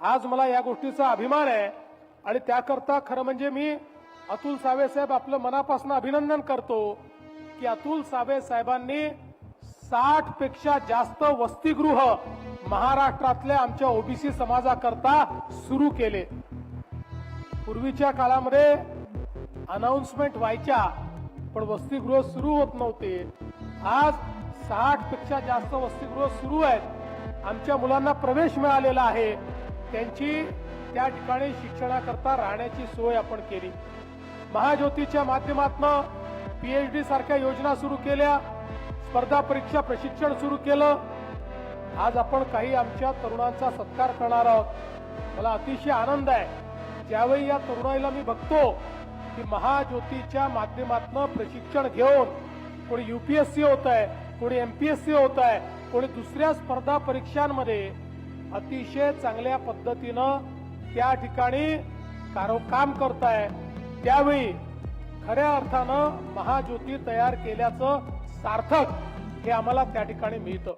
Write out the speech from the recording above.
आज मला या गोष्टीचा अभिमान आहे आणि त्याकरता खरं म्हणजे मी अतुल सावे साहेब आपलं मनापासून अभिनंदन करतो की अतुल सावे साहेबांनी साठपेक्षा जास्त वसतिगृह महाराष्ट्रातल्या आमच्या ओबीसी समाजाकरता सुरू केले. पूर्वीच्या काळामध्ये अनाउन्समेंट व्हायच्या पण वसतिगृह सुरू होत नव्हते. आज साठपेक्षा जास्त वसतिगृह सुरू आहेत. आमच्या मुलांना प्रवेश मिळालेला आहे. त्यांची त्या ठिकाणी शिक्षणाकरता राहण्याची सोय आपण केली. महाज्योतीच्या माध्यमातून पीएचडी सारख्या योजना सुरू केल्या स्पर्धा परीक्षा प्रशिक्षण सुरू केलं. आज आपण काही आमच्या तरुणांचा सत्कार करणार आहोत. मला अतिशय आनंद आहे. ज्यावेळी या तरुणाईला मी बघतो की महाज्योतीच्या माध्यमातून प्रशिक्षण घेऊन कोणी युपीएससी होत आहे कोणी एमपीएससी होत आहे कोणी दुसऱ्या स्पर्धा परीक्षांमध्ये अतिशय चांगल्या पद्धतीनं त्या ठिकाणी कारो काम करत आहे त्यावेळी खऱ्या अर्थानं महाज्योती तयार केल्याचं सार्थक हे आम्हाला त्या ठिकाणी मिळतं.